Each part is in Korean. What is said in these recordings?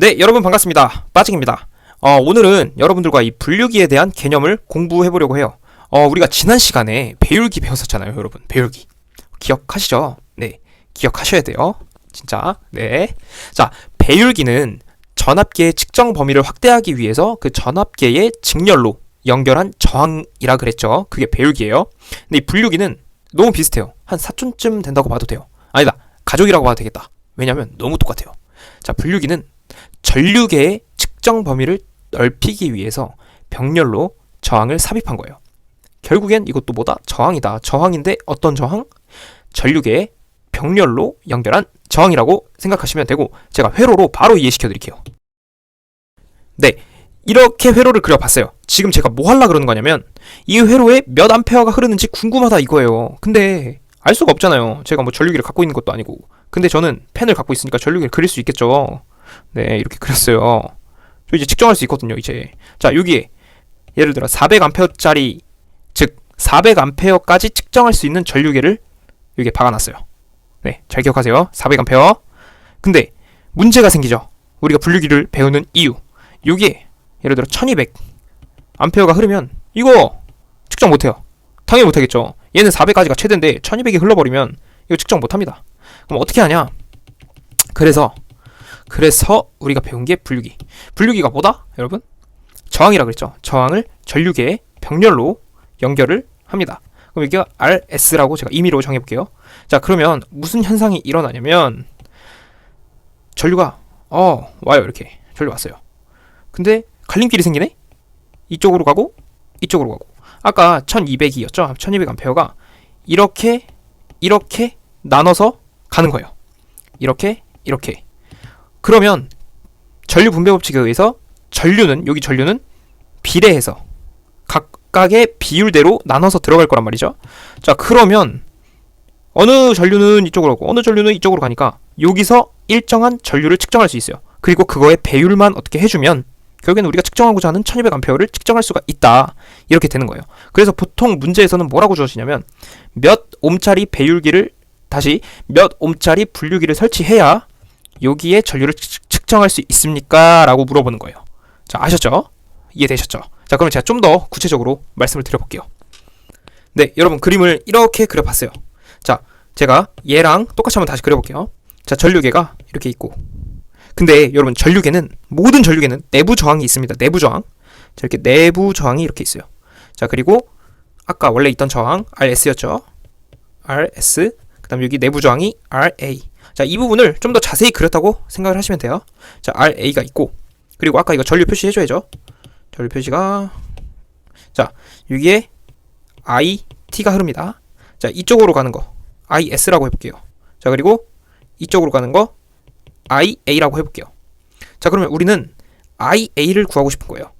네, 여러분 반갑습니다. 빠직입니다. 어, 오늘은 여러분들과 이 분류기에 대한 개념을 공부해 보려고 해요. 어, 우리가 지난 시간에 배율기 배웠었잖아요, 여러분. 배율기. 기억하시죠? 네. 기억하셔야 돼요. 진짜. 네. 자, 배율기는 전압계의 측정 범위를 확대하기 위해서 그 전압계의 직렬로 연결한 저항이라 그랬죠. 그게 배율기예요. 근데 이 분류기는 너무 비슷해요. 한 4촌쯤 된다고 봐도 돼요. 아니다. 가족이라고 봐도 되겠다. 왜냐면 너무 똑같아요. 자, 분류기는 전류계의 측정 범위를 넓히기 위해서 병렬로 저항을 삽입한 거예요. 결국엔 이것도 뭐다? 저항이다. 저항인데 어떤 저항? 전류계의 병렬로 연결한 저항이라고 생각하시면 되고 제가 회로로 바로 이해시켜 드릴게요. 네. 이렇게 회로를 그려봤어요. 지금 제가 뭐 하려 그러는 거냐면 이 회로에 몇 암페어가 흐르는지 궁금하다 이거예요. 근데 알 수가 없잖아요. 제가 뭐 전류기를 갖고 있는 것도 아니고. 근데 저는 펜을 갖고 있으니까 전류기를 그릴 수 있겠죠. 네, 이렇게 그렸어요. 저 이제 측정할 수 있거든요, 이제. 자, 여기에 예를 들어 400암페어짜리 즉 400암페어까지 측정할 수 있는 전류계를 여기에 박아놨어요. 네, 잘 기억하세요. 400암페어. 근데 문제가 생기죠. 우리가 분류기를 배우는 이유. 여기에 예를 들어 1200 암페어가 흐르면 이거 측정 못해요. 당연히 못하겠죠. 얘는 400까지가 최대인데 1200이 흘러버리면 이거 측정 못합니다. 그럼 어떻게 하냐? 그래서 그래서 우리가 배운 게 분류기. 분류기가 뭐다? 여러분? 저항이라 그랬죠. 저항을 전류계의 병렬로 연결을 합니다. 그럼 여기가 RS라고 제가 임의로 정해볼게요. 자, 그러면 무슨 현상이 일어나냐면 전류가 어 와요 이렇게 전류 왔어요. 근데 갈림길이 생기네? 이쪽으로 가고 이쪽으로 가고 아까 1200이었죠? 1200암페어가 이렇게 이렇게 나눠서 가는 거예요. 이렇게 이렇게 그러면 전류 분배 법칙에 의해서 전류는 여기 전류는 비례해서 각각의 비율대로 나눠서 들어갈 거란 말이죠. 자, 그러면 어느 전류는 이쪽으로 가고 어느 전류는 이쪽으로 가니까 여기서 일정한 전류를 측정할 수 있어요. 그리고 그거의 배율만 어떻게 해주면 결국에는 우리가 측정하고자 하는 1200A를 측정할 수가 있다. 이렇게 되는 거예요. 그래서 보통 문제에서는 뭐라고 주어지냐면 몇 옴짜리 배율기를 다시 몇 옴짜리 분류기를 설치해야 여기에 전류를 측- 측정할 수 있습니까? 라고 물어보는 거예요. 자, 아셨죠? 이해되셨죠? 자, 그럼 제가 좀 더 구체적으로 말씀을 드려볼게요. 네, 여러분 그림을 이렇게 그려봤어요. 자, 제가 얘랑 똑같이 한번 다시 그려볼게요. 자, 전류계가 이렇게 있고. 근데 여러분 전류계는 모든 전류계는 내부 저항이 있습니다. 내부 저항. 자, 이렇게 내부 저항이 이렇게 있어요. 자, 그리고 아까 원래 있던 저항 RS였죠. RS. 그다음 여기 내부 저항이 RA. 자, 이 부분을 좀 더 자세히 그렸다고 생각을 하시면 돼요. 자, RA가 있고 그리고 아까 이거 전류 표시 해줘야죠. 전류 표시가 자, 여기에 IT가 흐릅니다. 자, 이쪽으로 가는 거 IS라고 해볼게요. 자, 그리고 이쪽으로 가는 거 IA라고 해볼게요. 자, 그러면 우리는 IA를 구하고 싶은 거예요.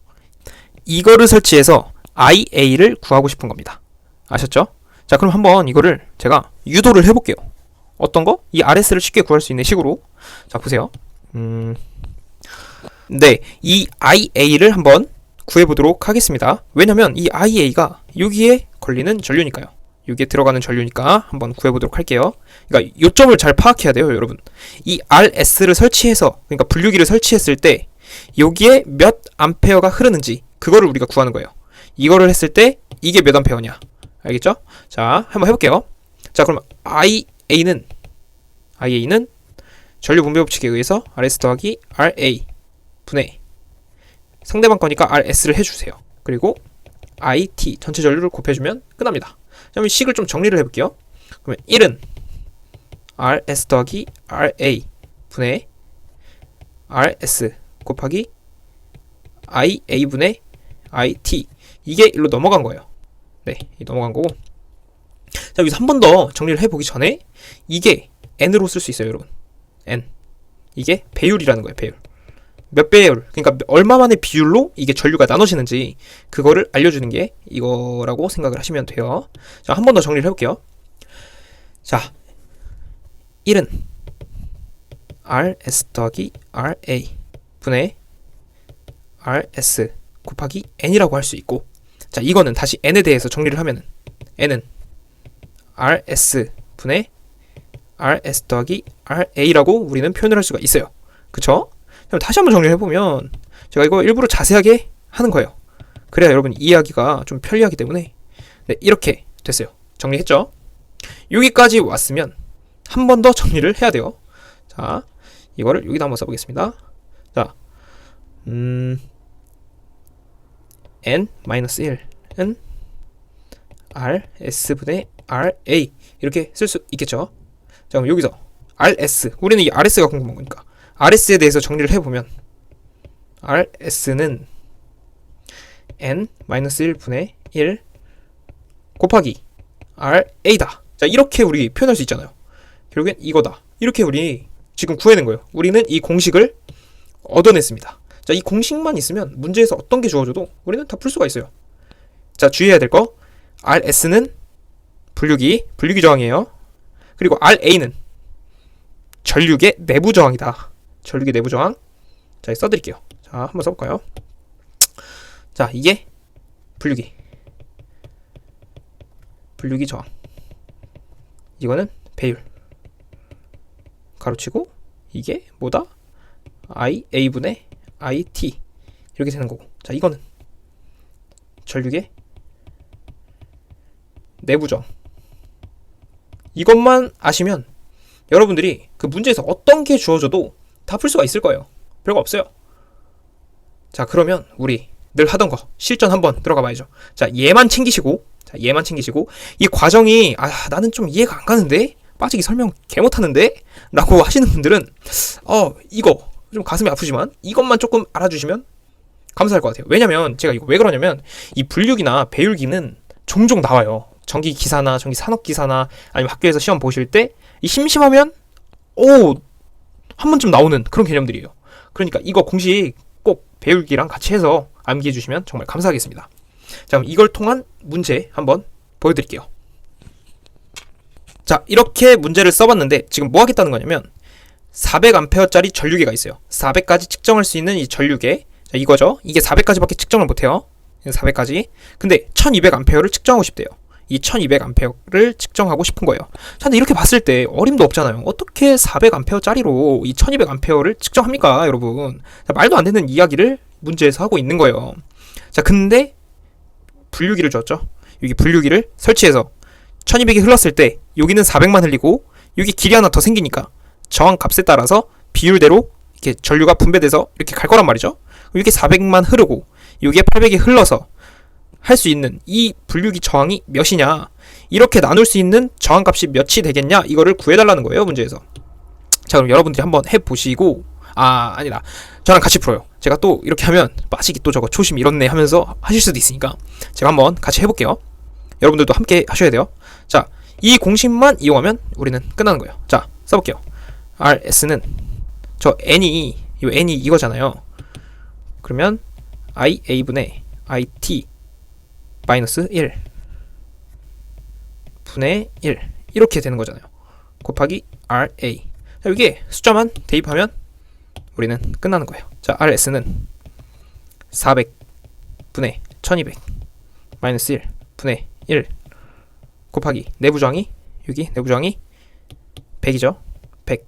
이거를 설치해서 IA를 구하고 싶은 겁니다. 아셨죠? 자, 그럼 한번 이거를 제가 유도를 해볼게요. 어떤 거? 이 RS를 쉽게 구할 수 있는 식으로. 자, 보세요. 음, 네, 이 IA를 한번 구해보도록 하겠습니다. 왜냐면 이 IA가 여기에 걸리는 전류니까요. 여기에 들어가는 전류니까 한번 구해보도록 할게요. 그러니까 요점을 잘 파악해야 돼요, 여러분. 이 RS를 설치해서, 그러니까 분류기를 설치했을 때 여기에 몇 암페어가 흐르는지 그거를 우리가 구하는 거예요. 이거를 했을 때 이게 몇 암페어냐? 알겠죠? 자, 한번 해볼게요. 자, 그럼 IA는 IA는 전류 분배 법칙에 의해서 RS 더하기 RA 분의 상대방 거니까 RS를 해주세요. 그리고 IT 전체 전류를 곱해주면 끝납니다. 자, 그럼 식을 좀 정리를 해볼게요. 그러면 1은 RS 더하기 RA 분의 RS 곱하기 IA 분의 IT 이게 일로 넘어간 거예요. 네, 이 넘어간 거고. 자, 여기서 한 번 더 정리를 해보기 전에 이게 n으로 쓸 수 있어요, 여러분. n 이게 배율이라는 거예요, 배율. 몇 배율, 그러니까 얼마만의 비율로 이게 전류가 나눠지는지 그거를 알려주는 게 이거라고 생각을 하시면 돼요. 자, 한 번 더 정리를 해볼게요. 자, 1은 RS 더하기 RA 분의 RS 곱하기 N이라고 할 수 있고 자, 이거는 다시 N에 대해서 정리를 하면은 N은 RS 분의 RS 더하기 RA라고 우리는 표현을 할 수가 있어요. 그쵸? 그럼 다시 한번 정리를 해보면 제가 이거 일부러 자세하게 하는 거예요. 그래야 여러분 이해하기가 좀 편리하기 때문에 네, 이렇게 됐어요. 정리했죠? 여기까지 왔으면 한 번 더 정리를 해야 돼요. 자, 이거를 여기다 한번 써보겠습니다. 자, 음, n-1은 r s 분의 r a 이렇게 쓸 수 있겠죠? 자, 그럼 여기서 rs 우리는 이 rs가 궁금한 거니까 rs에 대해서 정리를 해보면 rs는 n-1분의 1 곱하기 ra다. 자, 이렇게 우리 표현할 수 있잖아요. 결국엔 이거다. 이렇게 우리 지금 구해낸 거예요. 우리는 이 공식을 얻어냈습니다. 자, 이 공식만 있으면 문제에서 어떤 게 주어져도 우리는 다 풀 수가 있어요. 자, 주의해야 될 거. RS는 분류기, 분류기 저항이에요. 그리고 RA는 전류의 내부 저항이다. 전류의 내부 저항. 자, 써드릴게요. 자, 한번 써볼까요? 자, 이게 분류기. 분류기 저항. 이거는 배율. 가로치고 이게 뭐다? I A분의 IT 이렇게 되는 거고. 자, 이거는 전류의 내부 저항. 이것만 아시면 여러분들이 그 문제에서 어떤 게 주어져도 다 풀 수가 있을 거예요. 별거 없어요. 자, 그러면 우리 늘 하던 거 실전 한번 들어가 봐야죠. 자, 얘만 챙기시고 자, 얘만 챙기시고 이 과정이 아, 나는 좀 이해가 안 가는데 빠지기 설명 개 못하는데 라고 하시는 분들은 어, 이거 좀 가슴이 아프지만 이것만 조금 알아주시면 감사할 것 같아요. 왜냐면 제가 이거 왜 그러냐면 이 분류기나 배율기는 종종 나와요. 전기 기사나 전기 산업 기사나 아니면 학교에서 시험 보실 때 이 심심하면 오 한 번쯤 나오는 그런 개념들이에요. 그러니까 이거 공식 꼭 배율기랑 같이 해서 암기해 주시면 정말 감사하겠습니다. 자, 그럼 이걸 통한 문제 한번 보여드릴게요. 자, 이렇게 문제를 써봤는데 지금 뭐 하겠다는 거냐면 400A짜리 전류계가 있어요. 400까지 측정할 수 있는 이 전류계. 자, 이거죠. 이게 400까지밖에 측정을 못해요. 400까지. 근데 1200A를 측정하고 싶대요. 이 1200A를 측정하고 싶은 거예요. 자, 근데 이렇게 봤을 때 어림도 없잖아요. 어떻게 400A짜리로 이 1200A를 측정합니까, 여러분? 자, 말도 안 되는 이야기를 문제에서 하고 있는 거예요. 자, 근데 분류기를 줬죠. 여기 분류기를 설치해서 1200이 흘렀을 때 여기는 400만 흘리고 여기 길이 하나 더 생기니까 저항 값에 따라서 비율대로 이렇게 전류가 분배돼서 이렇게 갈 거란 말이죠. 이게 400만 흐르고 여기에 800이 흘러서 할 수 있는 이 분류기 저항이 몇이냐? 이렇게 나눌 수 있는 저항 값이 몇이 되겠냐? 이거를 구해달라는 거예요 문제에서. 자 그럼 여러분들이 한번 해보시고 아 아니다 저랑 같이 풀어요. 제가 또 이렇게 하면 빠지기 또 저거 초심 잃었네 하면서 하실 수도 있으니까 제가 한번 같이 해볼게요. 여러분들도 함께 하셔야 돼요. 자 이 공식만 이용하면 우리는 끝나는 거예요. 자 써볼게요. RS는 저 N이 이 N이 이거잖아요. 그러면 IA분의 IT 마이너스 1 분의 1 이렇게 되는 거잖아요. 곱하기 RA 자, 이게 숫자만 대입하면 우리는 끝나는 거예요. 자, RS는 400 분의 1200 마이너스 1 분의 1 곱하기 내부 저항이 여기 내부 저항이 100이죠. 100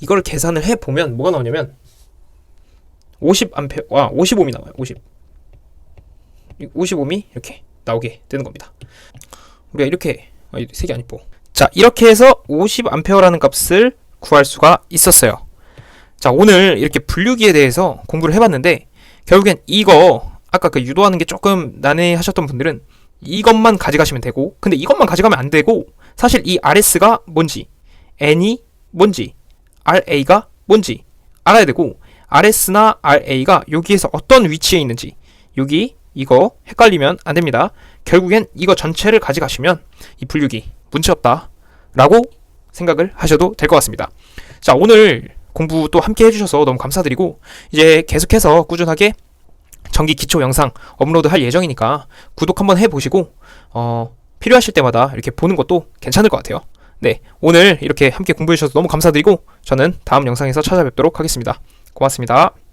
이걸 계산을 해 보면 뭐가 나오냐면 50 암페 와 55미 나와요. 50 55미 이렇게 나오게 되는 겁니다. 우리가 이렇게 아, 색이 안 이뻐. 자 이렇게 해서 50A라는 값을 구할 수가 있었어요. 자 오늘 이렇게 분류기에 대해서 공부를 해봤는데 결국엔 이거 아까 그 유도하는 게 조금 난해하셨던 분들은 이것만 가져가시면 되고 근데 이것만 가져가면 안 되고 사실 이 RS가 뭔지 N이 뭔지 RA가 뭔지 알아야 되고 RS나 RA가 여기에서 어떤 위치에 있는지 여기 이거 헷갈리면 안 됩니다. 결국엔 이거 전체를 가져가시면 이 분류기 문제 없다 라고 생각을 하셔도 될 것 같습니다. 자 오늘 공부 또 함께 해주셔서 너무 감사드리고 이제 계속해서 꾸준하게 전기 기초 영상 업로드 할 예정이니까 구독 한번 해보시고 어, 필요하실 때마다 이렇게 보는 것도 괜찮을 것 같아요. 네 오늘 이렇게 함께 공부해 주셔서 너무 감사드리고 저는 다음 영상에서 찾아뵙도록 하겠습니다. 고맙습니다.